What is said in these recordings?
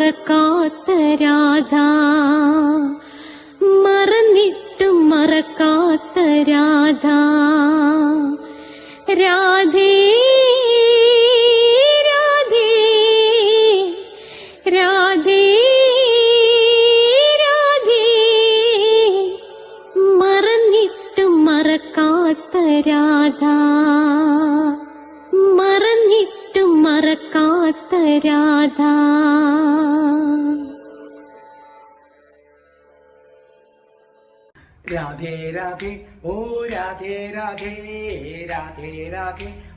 कात राधा।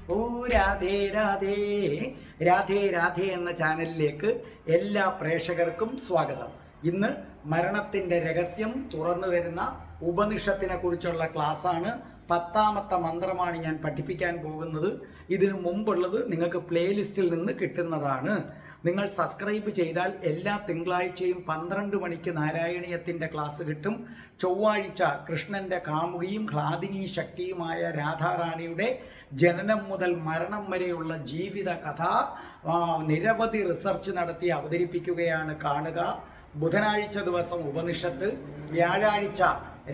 ഓ രാധേ രാധേ. രാധേ രാധേ എന്ന ചാനലിലേക്ക് എല്ലാ പ്രേക്ഷകർക്കും സ്വാഗതം. ഇന്ന് മരണത്തിന്റെ രഹസ്യം തുറന്നു വരുന്ന ഉപനിഷത്തിനെ കുറിച്ചുള്ള ക്ലാസ്സാണ്. പത്താമത്തെ മന്ത്രമാണ് ഞാൻ പഠിപ്പിക്കാൻ പോകുന്നത്. ഇതിനു മുമ്പുള്ളത് നിങ്ങൾക്ക് പ്ലേലിസ്റ്റിൽ നിന്ന് കിട്ടുന്നതാണ്. നിങ്ങൾ സബ്സ്ക്രൈബ് ചെയ്താൽ എല്ലാ തിങ്കളാഴ്ചയും പന്ത്രണ്ട് മണിക്ക് നാരായണീയത്തിന്റെ ക്ലാസ് കിട്ടും. ചൊവ്വാഴ്ച കൃഷ്ണന്റെ കാമുകിയും ഹ്ലാദിനി ശക്തിയുമായ രാധാറാണിയുടെ ജനനം മുതൽ മരണം വരെയുള്ള ജീവിത കഥ നിരവധി റിസർച്ച് നടത്തി അവതരിപ്പിക്കുകയാണ് കാണുക. ബുധനാഴ്ച ദിവസം ഉപനിഷത്ത് വ്യാഴാഴ്ച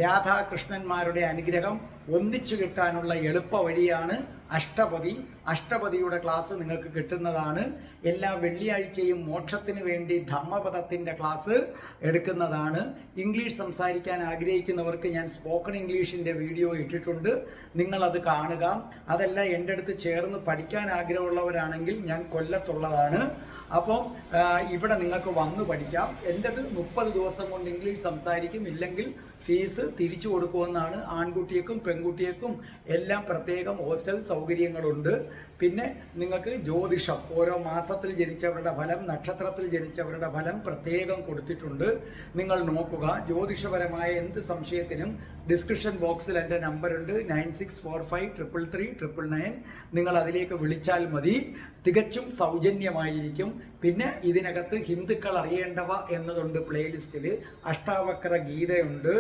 രാധാകൃഷ്ണന്മാരുടെ അനുഗ്രഹം ഒന്നിച്ചു കിട്ടാനുള്ള എളുപ്പ വഴിയാണ് അഷ്ടപതി അഷ്ടപതിയുടെ ക്ലാസ് നിങ്ങൾക്ക് കിട്ടുന്നതാണ്. എല്ലാ വെള്ളിയാഴ്ചയും മോക്ഷത്തിന് വേണ്ടി ധർമ്മപഥത്തിന്റെ ക്ലാസ് എടുക്കുന്നതാണ്. ഇംഗ്ലീഷ് സംസാരിക്കാൻ ആഗ്രഹിക്കുന്നവർക്ക് ഞാൻ സ്പോക്കൺ ഇംഗ്ലീഷിന്റെ വീഡിയോ ഇട്ടിട്ടുണ്ട്. നിങ്ങളത് കാണുക. അതല്ല എന്റെ അടുത്ത് ചേർന്ന് പഠിക്കാൻ ആഗ്രഹമുള്ളവരാണെങ്കിൽ ഞാൻ കൊല്ലത്തുള്ളതാണ്. അപ്പോൾ ഇവിടെ നിങ്ങൾക്ക് വന്ന് പഠിക്കാം. എന്റെത് മുപ്പത് ദിവസം കൊണ്ട് ഇംഗ്ലീഷ് സംസാരിക്കും. ഇല്ലെങ്കിൽ ഫീസ് തിരിച്ചു കൊടുക്കുമെന്നാണ് ആൺകുട്ടിയേക്കും പെൺകുട്ടിയേക്കും എല്ലാം പ്രത്യേകം ഹോസ്റ്റൽ സൗകര്യങ്ങളുണ്ട്. പിന്നെ നിങ്ങൾക്ക് ജ്യോതിഷം ഓരോ മാസത്തിൽ ജനിച്ചവരുടെ ഫലം നക്ഷത്രത്തിൽ ജനിച്ചവരുടെ ഫലം പ്രത്യേകം കൊടുത്തിട്ടുണ്ട്. നിങ്ങൾ നോക്കുക ജ്യോതിഷപരമായ എന്ത് സംശയത്തിനും ഡിസ്ക്രിപ്ഷൻ ബോക്സിൽ എന്റെ നമ്പറുണ്ട് nine six four five triple three triple nine. നിങ്ങൾ അതിലേക്ക് വിളിച്ചാൽ മതി. തികച്ചും സൗജന്യമായിരിക്കും. പിന്നെ ഇതിനകത്ത് ഹിന്ദുക്കൾ അറിയേണ്ടവ എന്നതുണ്ട് പ്ലേലിസ്റ്റിൽ അഷ്ടാവക്ര ഗീതയുണ്ട്.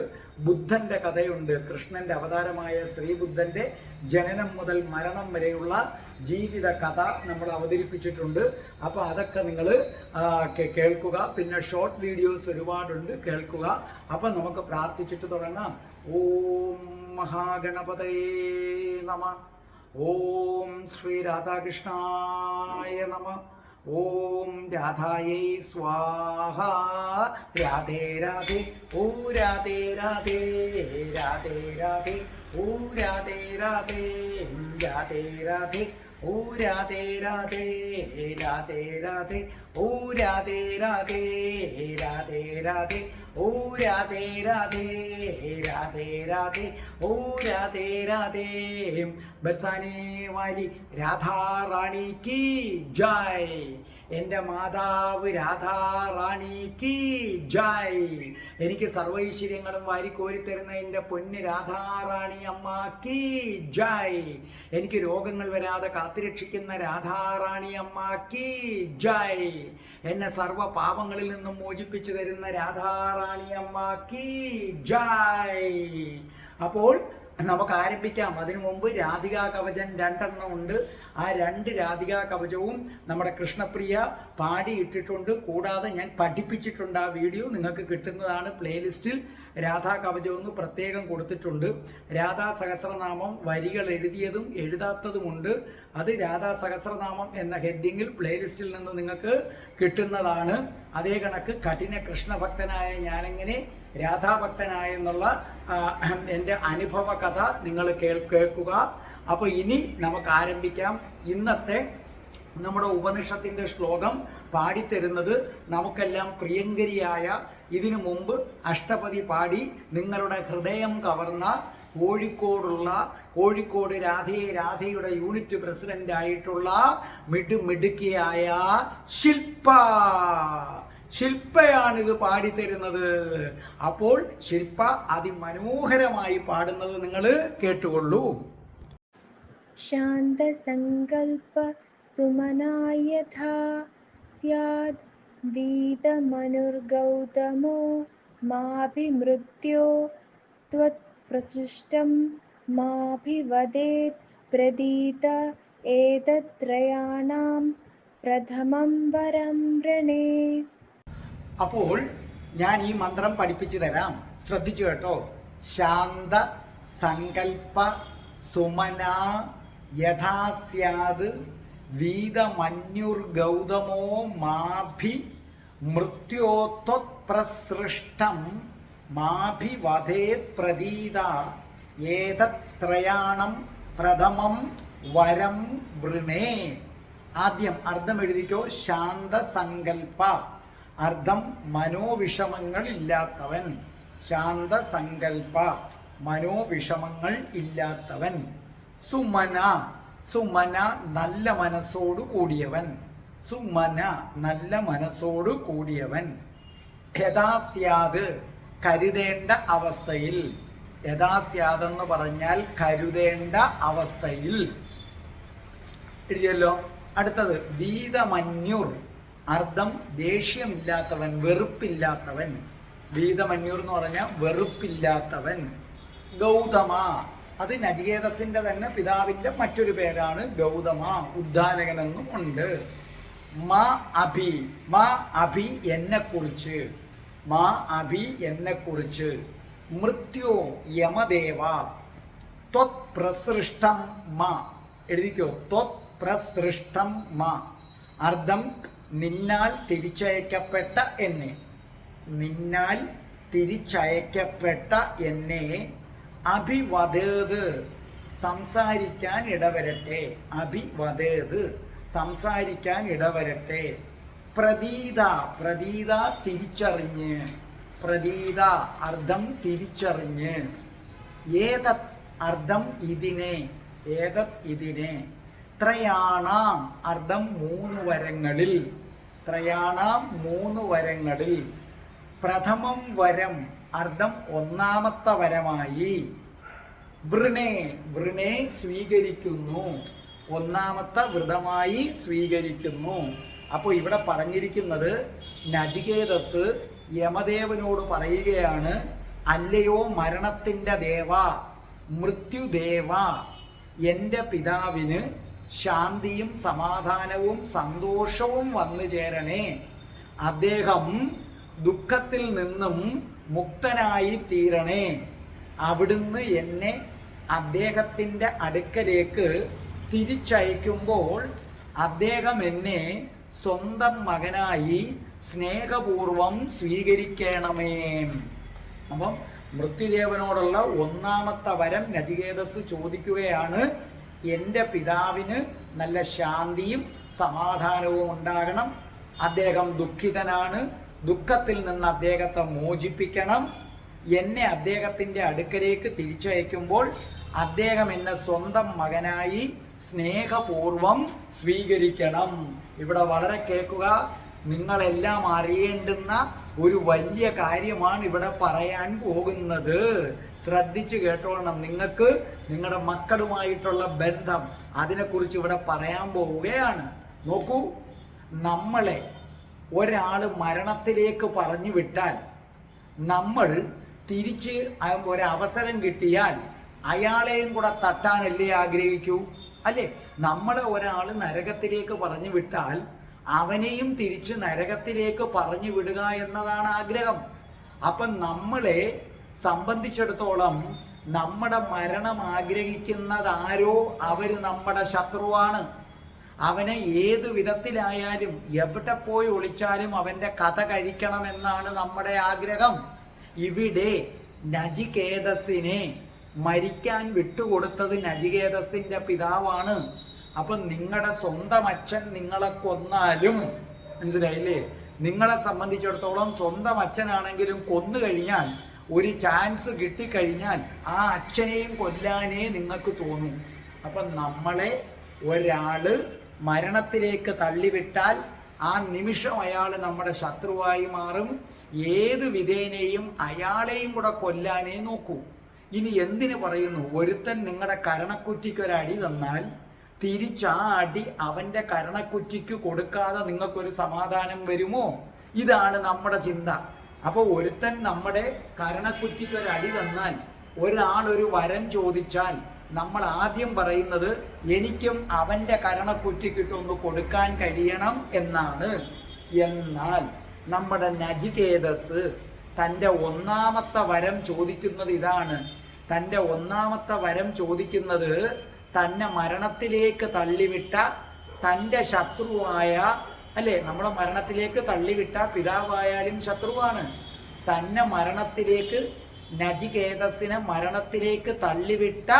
ബുദ്ധന്റെ കഥയുണ്ട്. കൃഷ്ണന്റെ അവതാരമായ ശ്രീബുദ്ധന്റെ ജനനം മുതൽ മരണം വരെയുള്ള ജീവിത കഥ നമ്മൾ അവതരിപ്പിച്ചിട്ടുണ്ട്. അപ്പോൾ അതൊക്കെ നിങ്ങൾ കേൾക്കുക. പിന്നെ ഷോർട്ട് വീഡിയോസ് ഒരുപാടുണ്ട് കേൾക്കുക. അപ്പോൾ നമുക്ക് പ്രാർത്ഥിച്ചിട്ട് തുടങ്ങാം. ഓം മഹാഗണപതയേ നമ. ഓം ശ്രീ രാധാകൃഷ്ണായ നമ. ഓം രാധായൈ സ്വാഹ. രാധേ രാധേ ഓ രാധേ രാധേ രാധേ രാധേ ഓ രാധേ രാധേ രാധേ രാധേ ഓ രാധേ രാധേ രാധേ രാധേ ഓ രാധേ രാധേ രാധേ രാധേ. ഓ രാധേ രാധേ രാധേ രാധേ. ഓ രാധേ രാധേ. ബർസാനേ വാലി രാധാറാണി കി ജയ്. എന്റെ മാതാവ് രാധാറാണി കി ജയ്. എനിക്ക് സർവൈശ്വര്യങ്ങളും വാരിക്കോരിത്തരുന്ന എന്റെ പൊന്ന് രാധാറാണി അമ്മ കി ജയ്. എനിക്ക് രോഗങ്ങൾ വരാതെ കാത്തുരക്ഷിക്കുന്ന രാധാറാണി അമ്മ കി ജയ്. എന്നെ സർവ പാപങ്ങളിൽ നിന്നും മോചിപ്പിച്ചു തരുന്ന രാധാറാണി ജയ്. അപ്പോൾ നമുക്ക് ആരംഭിക്കാം. അതിനു മുമ്പ് രാധികാ കവചൻ രണ്ടെണ്ണം ഉണ്ട്. ആ രണ്ട് രാധികാ കവചവും നമ്മുടെ കൃഷ്ണപ്രിയ പാടിയിട്ടിട്ടുണ്ട്. കൂടാതെ ഞാൻ പഠിപ്പിച്ചിട്ടുണ്ട് ആ വീഡിയോ. നിങ്ങൾക്ക് കിട്ടുന്നതാണ് പ്ലേലിസ്റ്റിൽ. രാധാ കവചം എന്ന് പ്രത്യേകം കൊടുത്തിട്ടുണ്ട്. രാധാ സഹസ്രനാമം വരികൾ എഴുതിയതും എഴുതാത്തതുമുണ്ട്. അത് രാധാ സഹസ്രനാമം എന്ന ഹെഡിങ്ങിൽ പ്ലേലിസ്റ്റിൽ നിന്ന് നിങ്ങൾക്ക് കിട്ടുന്നതാണ്. അതേ കണക്ക് കഠിന കൃഷ്ണഭക്തനായ ഞാനെങ്ങനെ രാധാഭക്തനായെന്നുള്ള എന്റെ അനുഭവ കഥ നിങ്ങൾ കേൾ കേൾക്കുക. അപ്പോൾ ഇനി നമുക്ക് ആരംഭിക്കാം. ഇന്നത്തെ നമ്മുടെ ഉപനിഷത്തിന്റെ ശ്ലോകം പാടിത്തരുന്നത് നമുക്കെല്ലാം പ്രിയങ്കരിയായ ഇതിനു മുമ്പ് അഷ്ടപതി പാടി നിങ്ങളുടെ ഹൃദയം കവർന്ന കോഴിക്കോടുള്ള കോഴിക്കോട് രാധയെ രാധയുടെ യൂണിറ്റ് പ്രസിഡന്റ് ആയിട്ടുള്ള മിടു മിടുക്കിയായ ശില്പ. ശില്പയാണ് ഇത് പാടിത്തരുന്നത്. അപ്പോൾ ശില്പ അതിമനോഹരമായി പാടുന്നത് നിങ്ങൾ കേട്ടുകൊള്ളൂ. ശാന്തസങ്കൽപ്പ सुमना यथा स्याद् वीतमनुर्गौतमो माभिमृत्यो त्वत्प्रसृष्टं माभिवदेत् प्रदीत एतत्त्रयाणां प्रथमं वरं वृणे അപ്പോൾ ഞാൻ ഈ മന്ത്രം പഠിപ്പിച്ചു തരാം ശ്രദ്ധിച്ചു കേട്ടോ ശാന്ത സങ്കൽപ്പ സുമന യഥാസ്യാത് വീതമന്യുർ ഗൗതമോ മാഭി മൃത്യോത്വപ്രസൃഷ്ടം മാഭി വധേത് പ്രതീത ഏതത്രയാണം പ്രഥമം വരം വൃണേ. ആദ്യം അർത്ഥം എഴുതിക്കോ? ശാന്തസങ്കൽപ അർത്ഥം മനോവിഷമങ്ങൾ ഇല്ലാത്തവൻ ശാന്തസങ്കൽപ മനോവിഷമങ്ങൾ ഇല്ലാത്തവൻ. സുമന. സുമന നല്ല മനസ്സോടു കൂടിയവൻ. സുമന നല്ല മനസ്സോടു കൂടിയവൻ. യഥാസ്യാത് കരുതേണ്ട അവസ്ഥയിൽ. യഥാസ്യാതെന്ന് പറഞ്ഞാൽ കരുതേണ്ട അവസ്ഥയിൽ. എഴുതിയല്ലോ അടുത്തത് വീതമന്യുർ. അർത്ഥം ദേഷ്യമില്ലാത്തവൻ വെറുപ്പില്ലാത്തവൻ. വീതമന്യുർ എന്ന് പറഞ്ഞാൽ വെറുപ്പില്ലാത്തവൻ. ഗൗതമ അത് നജികേതസിന്റെ തന്നെ പിതാവിന്റെ മറ്റൊരു പേരാണ് ഗൗതമ. ഉദ്ധാലകനെന്നും ഉണ്ട്. മാ അഭി മാ അഭി എന്നെ കുറിച്ച് മാ അഭി എന്നെ കുറിച്ച് മൃത്യു യമദേവ ത്വത്പ്രസൃഷ്ടം മാ. എഴുതിക്കോ ത്വത് പ്രസൃഷ്ടം മാ. അർത്ഥം നിന്നാൽ തിരിച്ചയക്കപ്പെട്ട എന്നെ. നിന്നാൽ തിരിച്ചയക്കപ്പെട്ട എന്നെ. അഭിവദേത്. സംസാരിക്കാൻ ഇടവരട്ടെ. അഭിവദേത്. സംസാരിക്കാൻ ഇടവരട്ടെ. പ്രതീത. പ്രതീത തിരിച്ചറിഞ്ഞ്. പ്രതീത അർത്ഥം തിരിച്ചറിഞ്ഞ്. ഏതത് അർത്ഥം ഇതിനെ? ഏതത് ഇതിനെ? ത്രയാണാം അർത്ഥം മൂന്ന് വരങ്ങളിൽ. ത്രയാണാം മൂന്ന് വരങ്ങളിൽ. പ്രഥമം വരം അർത്ഥം ഒന്നാമത്തെ വരമായി. വൃണേ വൃണേ സ്വീകരിക്കുന്നു. ഒന്നാമത്തെ വ്രതമായി സ്വീകരിക്കുന്നു. അപ്പോൾ ഇവിടെ പറഞ്ഞിരിക്കുന്നത് നജികേതസ് യമദേവനോട് പറയുകയാണ് അല്ലയോ മരണത്തിന്റെ ദേവ മൃത്യുദേവ എന്റെ പിതാവിന് ശാന്തിയും സമാധാനവും സന്തോഷവും വന്നു ചേരണേ. അദ്ദേഹം ദുഃഖത്തിൽ നിന്നും മുക്തനായി തീരണേ. അവിടുന്ന് എന്നെ അദ്ദേഹത്തിന്റെ അടുക്കലേക്ക് തിരിച്ചയക്കുമ്പോൾ അദ്ദേഹം എന്നെ സ്വന്തം മകനായി സ്നേഹപൂർവം സ്വീകരിക്കണമേ. അപ്പം മൃത്യുദേവനോടുള്ള ഒന്നാമത്തെ വരം നചികേതസ് ചോദിക്കുകയാണ്. എന്റെ പിതാവിന് നല്ല ശാന്തിയും സമാധാനവും ഉണ്ടാകണം. അദ്ദേഹം ദുഃഖിതനാണ്. ദുഃഖത്തിൽ നിന്ന് അദ്ദേഹത്തെ മോചിപ്പിക്കണം. എന്നെ അദ്ദേഹത്തിന്റെ അടുക്കലേക്ക് തിരിച്ചയക്കുമ്പോൾ അദ്ദേഹം എന്നെ സ്വന്തം മകനായി സ്നേഹപൂർവം സ്വീകരിക്കണം. ഇവിടെ വളരെ കേൾക്കുക നിങ്ങളെല്ലാം അറിയേണ്ടുന്ന ഒരു വലിയ കാര്യമാണ് ഇവിടെ പറയാൻ പോകുന്നത്. ശ്രദ്ധിച്ചു കേട്ടോളണം നിങ്ങൾക്ക് നിങ്ങളുടെ മക്കളുമായിട്ടുള്ള ബന്ധം അതിനെക്കുറിച്ച് ഇവിടെ പറയാൻ പോവുകയാണ്. നോക്കൂ നമ്മളെ ഒരാൾ മരണത്തിലേക്ക് പറഞ്ഞു വിട്ടാൽ നമ്മൾ തിരിച്ച് ഒരവസരം കിട്ടിയാൽ അയാളെയും കൂടെ തട്ടാനല്ലേ ആഗ്രഹിക്കൂ? അല്ലേ? നമ്മളെ ഒരാൾ നരകത്തിലേക്ക് പറഞ്ഞു വിട്ടാൽ അവനെയും തിരിച്ച് നരകത്തിലേക്ക് പറഞ്ഞു വിടുക എന്നതാണ് ആഗ്രഹം. അപ്പം നമ്മളെ സംബന്ധിച്ചിടത്തോളം നമ്മുടെ മരണം ആഗ്രഹിക്കുന്നതാരോ അവർ നമ്മുടെ ശത്രുവാണ്. അവനെ ഏതു വിധത്തിലായാലും എവിടെ പോയി ഒളിച്ചാലും അവന്റെ കഥ കഴിക്കണമെന്നാണ് നമ്മുടെ ആഗ്രഹം. ഇവിടെ നജികേതസിനെ മരിക്കാൻ വിട്ടുകൊടുത്തത് നജികേതസിന്റെ പിതാവാണ്. അപ്പൊ നിങ്ങളുടെ സ്വന്തം അച്ഛൻ നിങ്ങളെ കൊന്നാലും മനസ്സിലായില്ലേ? നിങ്ങളെ സംബന്ധിച്ചിടത്തോളം സ്വന്തം അച്ഛനാണെങ്കിലും കൊന്നു കഴിഞ്ഞാൽ ഒരു ചാൻസ് കിട്ടിക്കഴിഞ്ഞാൽ ആ അച്ഛനെയും കൊല്ലാനേ നിങ്ങൾക്ക് തോന്നും. അപ്പൊ നമ്മളെ ഒരാൾ മരണത്തിലേക്ക് തള്ളിവിട്ടാൽ ആ നിമിഷം അയാൾ നമ്മുടെ ശത്രുവായി മാറും. ഏത് വിധേനയും അയാളെയും കൂടെ കൊല്ലാനേ നോക്കൂ. ഇനി എന്തിനു പറയുന്നു? ഒരുത്തൻ നിങ്ങളുടെ കരണക്കുറ്റിക്ക് ഒരു അടി തന്നാൽ തിരിച്ച് ആ അടി അവന്റെ കരണക്കുറ്റിക്ക് കൊടുക്കാതെ നിങ്ങൾക്കൊരു സമാധാനം വരുമോ? ഇതാണ് നമ്മുടെ ചിന്ത. അപ്പോൾ ഒരുത്തൻ നമ്മുടെ കരണക്കുറ്റിക്ക് അടി തന്നാൽ ഒരാൾ ഒരു വരം ചോദിച്ചാൽ നമ്മൾ ആദ്യം പറയുന്നത് എനിക്കും അവന്റെ കരണക്കുറ്റിക്കിട്ടൊന്ന് കൊടുക്കാൻ കഴിയണം എന്നാണ്. എന്നാൽ നമ്മുടെ നജികേതസ് തന്റെ ഒന്നാമത്തെ വരം ചോദിക്കുന്നത് ഇതാണ്. തന്റെ ഒന്നാമത്തെ വരം ചോദിക്കുന്നത് തന്നെ മരണത്തിലേക്ക് തള്ളിവിട്ട തന്റെ ശത്രുവായ അല്ലേ? നമ്മുടെ മരണത്തിലേക്ക് തള്ളിവിട്ട പിതാവായാലും ശത്രുവാണ്. തന്നെ മരണത്തിലേക്ക് നജികേതസിനെ മരണത്തിലേക്ക് തള്ളിവിട്ട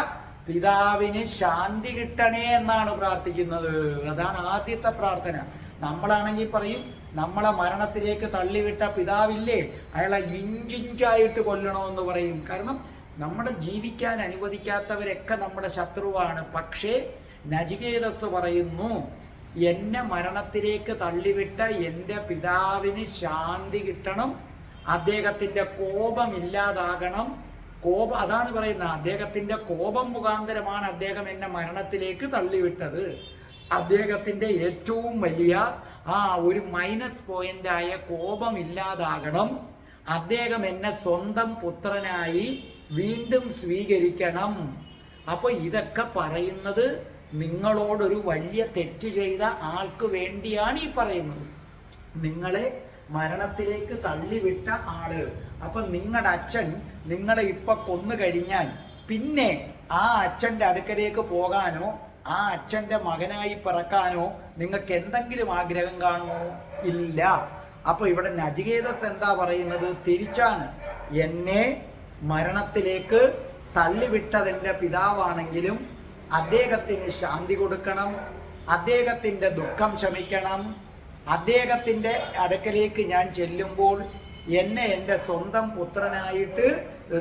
പിതാവിന് ശാന്തി കിട്ടണേ എന്നാണ് പ്രാർത്ഥിക്കുന്നത്. അതാണ് ആദ്യത്തെ പ്രാർത്ഥന. നമ്മളാണെങ്കിൽ പറയും നമ്മളെ മരണത്തിലേക്ക് തള്ളിവിട്ട പിതാവില്ലേ? അയാളെ ഇഞ്ചിഞ്ചായിട്ട് കൊല്ലണമെന്ന് പറയും. കാരണം നമ്മുടെ ജീവിക്കാൻ അനുവദിക്കാത്തവരൊക്കെ നമ്മുടെ ശത്രുവാണ്. പക്ഷേ നജികേതസ് പറയുന്നു എന്നെ മരണത്തിലേക്ക് തള്ളിവിട്ട എന്റെ പിതാവിന് ശാന്തി കിട്ടണം. അദ്ദേഹത്തിന്റെ കോപമില്ലാതാകണം. കോപം അതാണ് പറയുന്നത്. അദ്ദേഹത്തിന്റെ കോപം മുഖാന്തരമാണ് അദ്ദേഹം എന്നെ മരണത്തിലേക്ക് തള്ളിവിട്ടത്. അദ്ദേഹത്തിന്റെ ഏറ്റവും വലിയ ആ ഒരു മൈനസ് പോയിന്റായ കോപം ഇല്ലാതാകണം. അദ്ദേഹം എന്നെ സ്വന്തം പുത്രനായി വീണ്ടും സ്വീകരിക്കണം. അപ്പൊ ഇതൊക്കെ പറയുന്നത് നിങ്ങളോടൊരു വലിയ തെറ്റ് ചെയ്ത ആൾക്ക് വേണ്ടിയാണ് ഈ പറയുന്നത്. നിങ്ങളെ മരണത്തിലേക്ക് തള്ളിവിട്ട ആൾ. അപ്പൊ നിങ്ങളുടെ അച്ഛൻ നിങ്ങളെ ഇപ്പൊ കൊന്നു കഴിഞ്ഞാൽ പിന്നെ ആ അച്ഛന്റെ അടുക്കലേക്ക് പോകാനോ ആ അച്ഛന്റെ മകനായി പിറക്കാനോ നിങ്ങൾക്ക് എന്തെങ്കിലും ആഗ്രഹം കാണുമോ? ഇല്ല. അപ്പൊ ഇവിടെ നജികേതസ് എന്താ പറയുന്നത്? തിരിച്ചാണ്. എന്നെ മരണത്തിലേക്ക് തള്ളിവിട്ടതെന്റെ പിതാവാണെങ്കിലും അദ്ദേഹത്തിന് ശാന്തി കൊടുക്കണം അദ്ദേഹത്തിന്റെ ദുഃഖം ശമിക്കണം അദ്ദേഹത്തിന്റെ അടുക്കലേക്ക് ഞാൻ ചെല്ലുമ്പോൾ എന്നെ എന്റെ സ്വന്തം പുത്രനായിട്ട്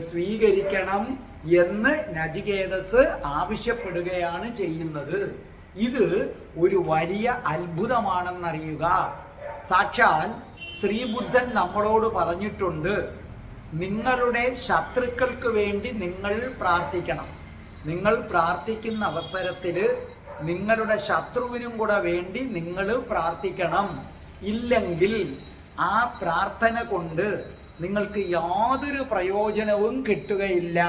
സ്വീകരിക്കണം എന്ന് നജികേതസ് ആവശ്യപ്പെടുകയാണ് ചെയ്യുന്നത്. ഇത് ഒരു വലിയ അത്ഭുതമാണെന്നറിയുക. സാക്ഷാൽ ശ്രീബുദ്ധൻ നമ്മളോട് പറഞ്ഞിട്ടുണ്ട് നിങ്ങളുടെ ശത്രുക്കൾക്ക് വേണ്ടി നിങ്ങൾ പ്രാർത്ഥിക്കണം. നിങ്ങൾ പ്രാർത്ഥിക്കുന്ന അവസരത്തിൽ നിങ്ങളുടെ ശത്രുവിനും കൂടെ വേണ്ടി നിങ്ങൾ പ്രാർത്ഥിക്കണം. ഇല്ലെങ്കിൽ ആ പ്രാർത്ഥന കൊണ്ട് നിങ്ങൾക്ക് യാതൊരു പ്രയോജനവും കിട്ടുകയില്ല.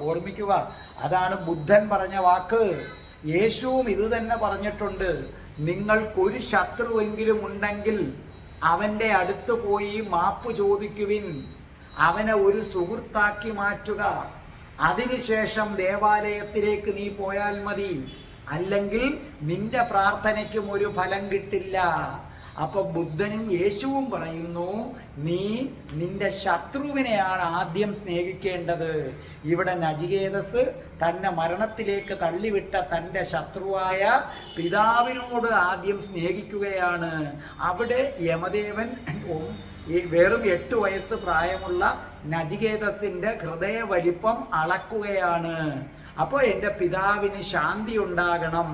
ഓർമ്മിക്കുക അതാണ് ബുദ്ധൻ പറഞ്ഞ വാക്ക്. യേശുവും ഇത് തന്നെ പറഞ്ഞിട്ടുണ്ട്. നിങ്ങൾക്കൊരു ശത്രുവെങ്കിലും ഉണ്ടെങ്കിൽ അവന്റെ അടുത്ത് പോയി മാപ്പ് ചോദിക്കുവിൻ. അവനെ ഒരു സുഹൃത്താക്കി മാറ്റുക. അതിനുശേഷം ദേവാലയത്തിലേക്ക് നീ പോയാൽ മതി. അല്ലെങ്കിൽ നിന്റെ പ്രാർത്ഥനയ്ക്കും ഒരു ഫലം കിട്ടില്ല. അപ്പൊ ബുദ്ധനും യേശുവും പറയുന്നു നീ നിന്റെ ശത്രുവിനെയാണ് ആദ്യം സ്നേഹിക്കേണ്ടത്. ഇവിടെ നജികേതസ് തന്നെ മരണത്തിലേക്ക് തള്ളിവിട്ട തന്റെ ശത്രുവായ പിതാവിനോട് ആദ്യം സ്നേഹിക്കുകയാണ്. അവിടെ യമദേവൻ വെറും എട്ട് വയസ്സ് പ്രായമുള്ള നജികേതസിന്റെ ഹൃദയ വലിപ്പം അളക്കുകയാണ്. അപ്പോൾ എന്റെ പിതാവിന് ശാന്തി ഉണ്ടാകണം.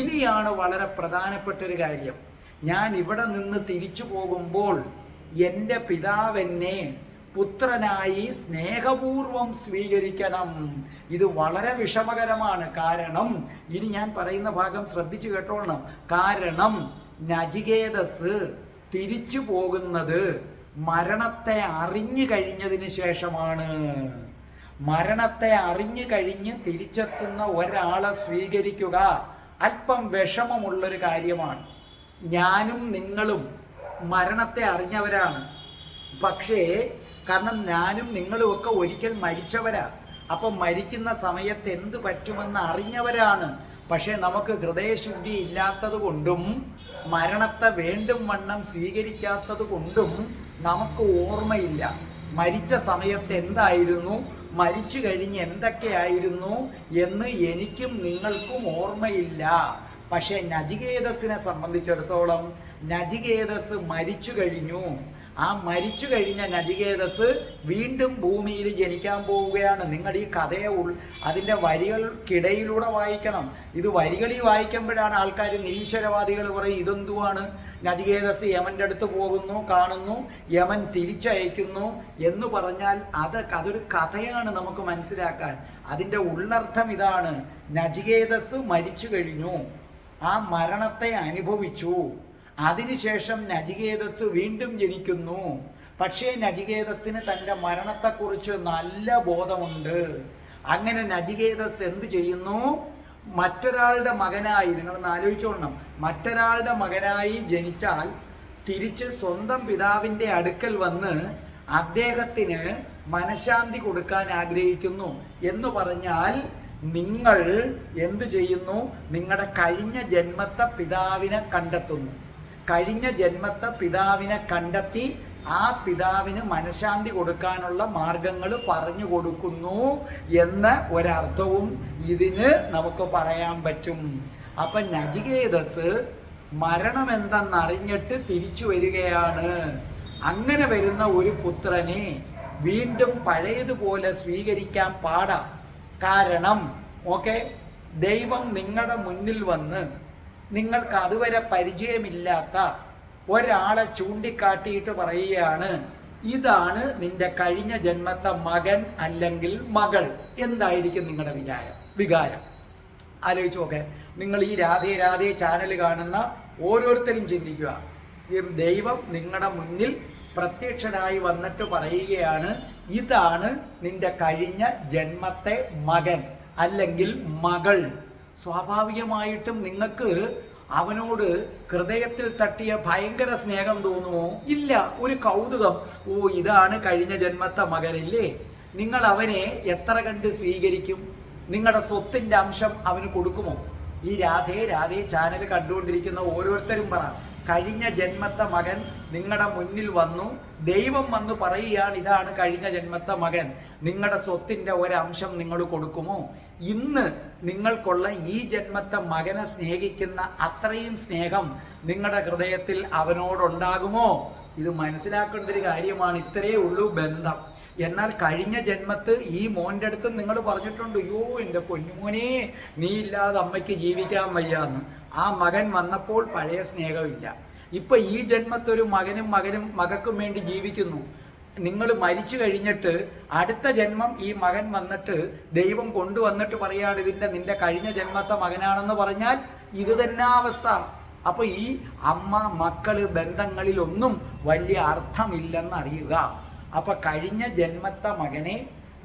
ഇനിയാണ് വളരെ പ്രധാനപ്പെട്ട ഒരു കാര്യം. ഞാൻ ഇവിടെ നിന്ന് തിരിച്ചു പോകുമ്പോൾ എന്റെ പിതാവെന്നെ പുത്രനായി സ്നേഹപൂർവം സ്വീകരിക്കണം. ഇത് വളരെ വിഷമകരമാണ്. കാരണം ഇനി ഞാൻ പറയുന്ന ഭാഗം ശ്രദ്ധിച്ചു കേട്ടോളണം. കാരണം നജികേതസ് തിരിച്ചു പോകുന്നത് മരണത്തെ അറിഞ്ഞു കഴിഞ്ഞതിന് ശേഷമാണ്. മരണത്തെ അറിഞ്ഞു കഴിഞ്ഞ് തിരിച്ചെത്തുന്ന ഒരാളെ സ്വീകരിക്കുക അല്പം വിഷമമുള്ളൊരു കാര്യമാണ്. ഞാനും നിങ്ങളും മരണത്തെ അറിഞ്ഞവരാണ്. പക്ഷേ കാരണം ഞാനും നിങ്ങളും ഒക്കെ ഒരിക്കൽ മരിച്ചവരാ. അപ്പം മരിക്കുന്ന സമയത്ത് എന്ത് പറ്റുമെന്ന് അറിഞ്ഞവരാണ്. പക്ഷേ നമുക്ക് ഹൃദയശുദ്ധി ഇല്ലാത്തത് കൊണ്ടും മരണത്തെ വേണ്ടും വണ്ണം സ്വീകരിക്കാത്തത് കൊണ്ടും നമുക്ക് ഓർമ്മയില്ല. മരിച്ച സമയത്ത് എന്തായിരുന്നു? മരിച്ചു കഴിഞ്ഞ് എന്തൊക്കെയായിരുന്നു? എന്ന് എനിക്കും നിങ്ങൾക്കും ഓർമ്മയില്ല. പക്ഷെ നജികേതസിനെ സംബന്ധിച്ചിടത്തോളം നജികേതസ് മരിച്ചു കഴിഞ്ഞു. ആ മരിച്ചു കഴിഞ്ഞ നജികേതസ് വീണ്ടും ഭൂമിയിൽ ജനിക്കാൻ പോവുകയാണ്. നിങ്ങൾ ഈ കഥയെ ഉൾ അതിന്റെ വരികൾക്കിടയിലൂടെ വായിക്കണം. ഇത് വരികളിൽ വായിക്കുമ്പോഴാണ് ആൾക്കാർ നിരീശ്വരവാദികൾ പറയും ഇതെന്തുവാണ്? നജികേതസ് യമന്റെ അടുത്ത് പോകുന്നു കാണുന്നു യമൻ തിരിച്ചയക്കുന്നു എന്ന് പറഞ്ഞാൽ അത് അതൊരു കഥയാണ് നമുക്ക് മനസ്സിലാക്കാൻ. അതിന്റെ ഉള്ളർത്ഥം ഇതാണ് നജികേതസ് മരിച്ചു കഴിഞ്ഞു. ആ മരണത്തെ അനുഭവിച്ചു. അതിനുശേഷം നജികേതസ് വീണ്ടും ജനിക്കുന്നു. പക്ഷേ നജികേതസിന് തന്റെ മരണത്തെക്കുറിച്ച് നല്ല ബോധമുണ്ട്. അങ്ങനെ നജികേതസ് എന്ത് ചെയ്യുന്നു? മറ്റൊരാളുടെ മകനായി നിങ്ങളൊന്ന് ആലോചിച്ചോളണം മറ്റൊരാളുടെ മകനായി ജനിച്ചാൽ തിരിച്ച് സ്വന്തം പിതാവിന്റെ അടുക്കൽ വന്ന് അദ്ദേഹത്തിന് മനഃശാന്തി കൊടുക്കാൻ ആഗ്രഹിക്കുന്നു. എന്ന് പറഞ്ഞാൽ നിങ്ങൾ എന്ത് ചെയ്യുന്നു? നിങ്ങളുടെ കഴിഞ്ഞ ജന്മത്തെ പിതാവിനെ കണ്ടെത്തുന്നു. കഴിഞ്ഞ ജന്മത്തെ പിതാവിനെ കണ്ടെത്തി ആ പിതാവിന് മനഃശാന്തി കൊടുക്കാനുള്ള മാർഗങ്ങൾ പറഞ്ഞു കൊടുക്കുന്നു എന്ന ഒരർത്ഥവും ഇതിന് നമുക്ക് പറയാൻ പറ്റും. അപ്പൊ നജികേതസ് മരണം എന്തെന്നറിഞ്ഞിട്ട് തിരിച്ചു വരികയാണ്. അങ്ങനെ വരുന്ന ഒരു പുത്രനെ വീണ്ടും പഴയതുപോലെ സ്വീകരിക്കാൻ പാടാ. കാരണം ഓക്കെ ദൈവം നിങ്ങളുടെ മുന്നിൽ വന്ന് നിങ്ങൾക്ക് അതുവരെ പരിചയമില്ലാത്ത ഒരാളെ ചൂണ്ടിക്കാട്ടിയിട്ട് പറയുകയാണ് ഇതാണ് നിന്റെ കഴിഞ്ഞ ജന്മത്തെ മകൻ അല്ലെങ്കിൽ മകൾ. എന്തായിരിക്കും നിങ്ങളുടെ വികാരം വികാരം. ആലോചിച്ചു നോക്കെ. നിങ്ങൾ ഈ രാധേ രാധേ ചാനൽ കാണുന്ന ഓരോരുത്തരും ചിന്തിക്കുക. ദൈവം നിങ്ങളുടെ മുന്നിൽ പ്രത്യക്ഷനായി വന്നിട്ട് പറയുകയാണ് ഇതാണ് നിന്റെ കഴിഞ്ഞ ജന്മത്തെ മകൻ അല്ലെങ്കിൽ മകൾ. സ്വാഭാവികമായിട്ടും നിങ്ങൾക്ക് അവനോട് ഹൃദയത്തിൽ തട്ടിയ ഭയങ്കര സ്നേഹം തോന്നുമോ? ഇല്ല ഒരു കൗതുകം. ഓ ഇതാണ് കഴിഞ്ഞ ജന്മത്തെ മകനില്ലേ? നിങ്ങൾ അവനെ എത്ര കണ്ട് സ്വീകരിക്കും? നിങ്ങളുടെ സ്വത്തിന്റെ അംശം അവന് കൊടുക്കുമോ? ഈ രാധേ രാധേ ചാനൽ കണ്ടുകൊണ്ടിരിക്കുന്ന ഓരോരുത്തരും പറ. കഴിഞ്ഞ ജന്മത്തെ മകൻ നിങ്ങളുടെ മുന്നിൽ വന്നു. ദൈവം വന്ന് പറയുകയാണ് ഇതാണ് കഴിഞ്ഞ ജന്മത്തെ മകൻ. നിങ്ങളുടെ സ്വത്തിന്റെ ഒരംശം നിങ്ങൾ കൊടുക്കുമോ? ഇന്ന് നിങ്ങൾക്കുള്ള ഈ ജന്മത്തെ മകനെ സ്നേഹിക്കുന്ന അത്രയും സ്നേഹം നിങ്ങളുടെ ഹൃദയത്തിൽ അവനോടുണ്ടാകുമോ? ഇത് മനസ്സിലാക്കേണ്ട ഒരു കാര്യമാണ്. ഇത്രയേ ഉള്ളൂ ബന്ധം. എന്നാൽ കഴിഞ്ഞ ജന്മത്ത് ഈ മോന്റെ അടുത്ത് നിങ്ങൾ പറഞ്ഞിട്ടുണ്ട് അയ്യോ എന്റെ പൊന്നുമോനെ നീ ഇല്ലാതെ അമ്മയ്ക്ക് ജീവിക്കാൻ വയ്യാന്ന്. ആ മകൻ വന്നപ്പോൾ പഴയ സ്നേഹമില്ല. ഇപ്പൊ ഈ ജന്മത്തൊരു മകനും മകനും മകക്കും വേണ്ടി ജീവിക്കുന്നു. നിങ്ങൾ മരിച്ചു കഴിഞ്ഞിട്ട് അടുത്ത ജന്മം ഈ മകൻ വന്നിട്ട് ദൈവം കൊണ്ടുവന്നിട്ട് പറയാണ് ഇതിന്റെ നിന്റെ കഴിഞ്ഞ ജന്മത്തെ മകനാണെന്ന് പറഞ്ഞാൽ ഇത് തന്നെ അവസ്ഥ. അപ്പൊ ഈ അമ്മ മക്കൾ ബന്ധങ്ങളിലൊന്നും വലിയ അർത്ഥമില്ലെന്ന് അറിയുക. അപ്പൊ കഴിഞ്ഞ ജന്മത്തെ മകനെ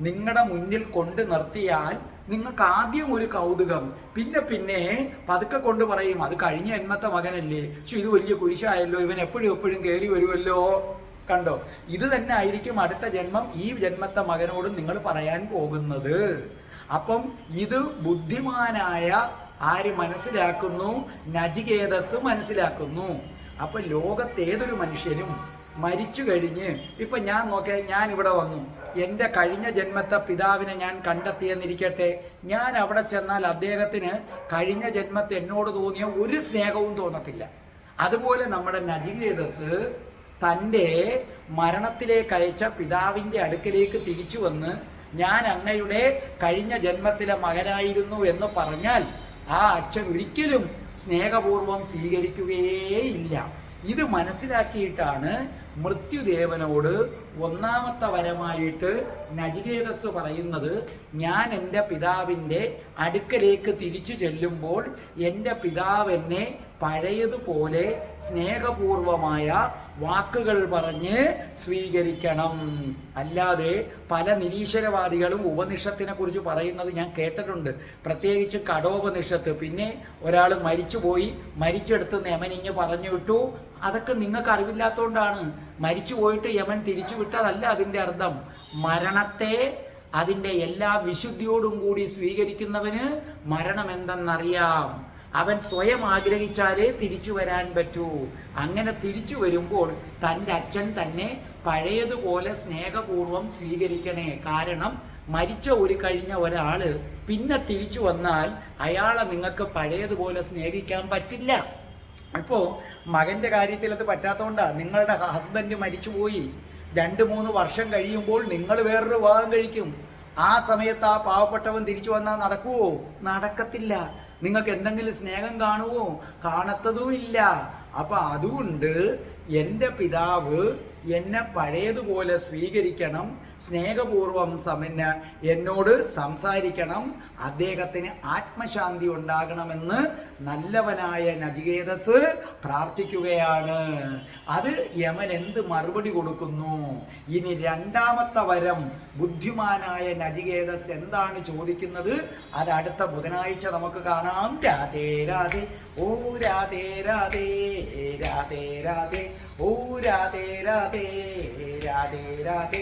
നിങ്ങളുടെ മുന്നിൽ കൊണ്ടു നിർത്തിയാൽ നിങ്ങൾക്ക് ആദ്യം ഒരു കൗതുകം. പിന്നെ പിന്നെ പതുക്കെ കൊണ്ട് പറയും അത് കഴിഞ്ഞ എന്മത്തെ മകനല്ലേ? പക്ഷെ ഇത് വലിയ കുരിശായല്ലോ. ഇവൻ എപ്പോഴും എപ്പോഴും കയറി വരുമല്ലോ കണ്ടോ? ഇത് തന്നെ ആയിരിക്കും അടുത്ത ജന്മം ഈ ജന്മത്തെ മകനോട് നിങ്ങൾ പറയാൻ പോകുന്നത്. അപ്പം ഇത് ബുദ്ധിമാനായ ആര് മനസ്സിലാക്കുന്നു? നജികേതസ് മനസ്സിലാക്കുന്നു. അപ്പൊ ലോകത്തേതൊരു മനുഷ്യനും മരിച്ചു കഴിഞ്ഞ് ഇപ്പൊ ഞാൻ നോക്കേ ഞാൻ ഇവിടെ വന്നു. എന്റെ കഴിഞ്ഞ ജന്മത്തെ പിതാവിനെ ഞാൻ കണ്ടെത്തിയെന്നിരിക്കട്ടെ. ഞാൻ അവിടെ ചെന്നാൽ അദ്ദേഹത്തിന് കഴിഞ്ഞ ജന്മത്തെ എന്നോട് തോന്നിയ ഒരു സ്നേഹവും തോന്നത്തില്ല. അതുപോലെ നമ്മുടെ നജികേതസ് തന്റെ മരണത്തിലേക്ക് അയച്ച പിതാവിന്റെ അടുക്കലേക്ക് തിരിച്ചു വന്ന് ഞാൻ അങ്ങയുടെ കഴിഞ്ഞ ജന്മത്തിലെ മകനായിരുന്നു എന്ന് പറഞ്ഞാൽ ആ അച്ഛൻ ഒരിക്കലും സ്നേഹപൂർവം സ്വീകരിക്കുകയേയില്ല. ഇത് മനസ്സിലാക്കിയിട്ടാണ് മൃത്യുദേവനോട് ഒന്നാമത്തെ വരമായിട്ട് നജികേതസ് പറയുന്നത് ഞാൻ എന്റെ പിതാവിന്റെ അടുക്കലേക്ക് തിരിച്ചു ചെല്ലുമ്പോൾ എന്റെ പിതാവ് എന്നെ പഴയതുപോലെ സ്നേഹപൂർവമായ വാക്കുകൾ പറഞ്ഞ് സ്വീകരിക്കണം. അല്ലാതെ പല നിരീശ്വരവാദികളും ഉപനിഷത്തിനെ കുറിച്ച് പറയുന്നത് ഞാൻ കേട്ടിട്ടുണ്ട്. പ്രത്യേകിച്ച് കടോപനിഷത്ത് പിന്നെ ഒരാൾ മരിച്ചുപോയി മരിച്ചെടുത്ത് യമനിഞ്ഞ് പറഞ്ഞു വിട്ടു. അതൊക്കെ നിങ്ങൾക്ക് അറിവില്ലാത്തതുകൊണ്ടാണ് മരിച്ചു പോയിട്ട് യമൻ തിരിച്ചു വിട്ടതല്ല അതിന്റെ അർത്ഥം. മരണത്തെ അതിന്റെ എല്ലാ വിശുദ്ധിയോടും കൂടി സ്വീകരിക്കുന്നവന് മരണം എന്തെന്നറിയാം അവൻ സ്വയം ആഗ്രഹിച്ചാലേ തിരിച്ചു വരാൻ പറ്റൂ. അങ്ങനെ തിരിച്ചു വരുമ്പോൾ തന്റെ അച്ഛൻ തന്നെ പഴയതുപോലെ സ്നേഹപൂർവം സ്വീകരിക്കണേ. കാരണം മരിച്ച ഒരു കഴിഞ്ഞ ഒരാൾ പിന്നെ തിരിച്ചു വന്നാൽ അയാളെ നിങ്ങൾക്ക് പഴയതുപോലെ സ്നേഹിക്കാൻ പറ്റില്ല. ഇപ്പോൾ മകന്റെ കാര്യത്തിൽ അത് പറ്റാത്തതുകൊണ്ടാണ് നിങ്ങളുടെ ഹസ്ബൻഡ് മരിച്ചുപോയി. രണ്ട് മൂന്ന് വർഷം കഴിയുമ്പോൾ നിങ്ങൾ വേറൊരു വിവാഹം കഴിക്കും. ആ സമയത്ത് ആ പാവപ്പെട്ടവൻ തിരിച്ചു വന്നാൽ നടക്കുവോ? നടക്കത്തില്ല. നിങ്ങൾക്ക് എന്തെങ്കിലും സ്നേഹം കാണുവോ? കാണത്തതുമില്ല അപ്പൊ അതുകൊണ്ട് എന്റെ പിതാവ് എന്നെ പഴയതുപോലെ സ്വീകരിക്കണം. സ്നേഹപൂർവം സമന് എന്നോട് സംസാരിക്കണം. അദ്ദേഹത്തിന് ആത്മശാന്തി ഉണ്ടാകണമെന്ന് നല്ലവനായ നചികേതസ് പ്രാർത്ഥിക്കുകയാണ്. അത് യമൻ എന്ത് മറുപടി കൊടുക്കുന്നു? ഇനി രണ്ടാമത്തെ വരം ബുദ്ധിമാനായ നചികേതസ് എന്താണ് ചോദിക്കുന്നത്? അത് അടുത്ത ബുധനാഴ്ച നമുക്ക് കാണാം. രാധേ രാധേ ഓ രാധേ രാധേ രാധേ രാധേ ഓ രാധേ രാധേ രാധേ രാധേ.